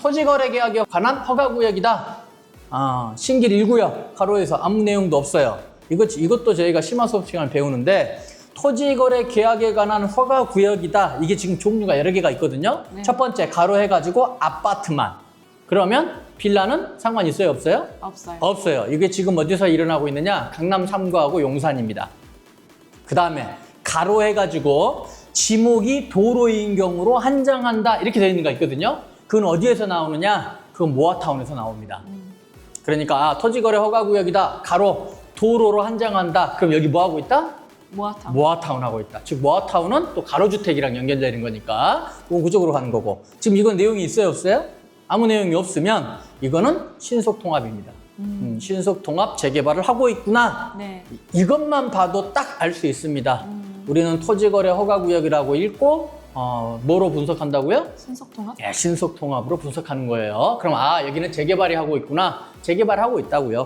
토지거래 계약에 관한 허가구역이다. 아, 신길 1구역 가로에서 아무 내용도 없어요. 이것, 이것도 저희가 심화 수업 시간을 배우는데 토지거래 계약에 관한 허가구역이다. 이게 지금 종류가 여러 개가 있거든요. 네. 첫 번째 가로 해가지고 아파트만. 그러면 빌라는 상관 있어요 없어요? 없어요. 없어요. 이게 지금 어디서 일어나고 있느냐? 강남 3구하고 용산입니다. 그 다음에 가로 해가지고 지목이 도로인 경우로 한정한다 이렇게 되어 있는 거 있거든요. 그건 어디에서 나오느냐? 그건 모아타운에서 나옵니다. 그러니까 아, 토지거래 허가구역이다. 가로 도로로 한정한다. 그럼 여기 뭐 하고 있다? 모아타운. 모아타운 하고 있다. 즉 모아타운은 또 가로주택이랑 연결되는 거니까 그건 그쪽으로 가는 거고. 지금 이건 내용이 있어요 없어요? 아무 내용이 없으면 이거는 신속통합입니다. 음, 신속통합 재개발을 하고 있구나. 네. 이것만 봐도 딱 알 수 있습니다. 우리는 토지거래 허가구역이라고 읽고 어, 뭐로 분석한다고요? 신속통합? 예, 신속통합으로 분석하는 거예요. 그럼 아 여기는 재개발이 하고 있구나. 재개발하고 있다고요.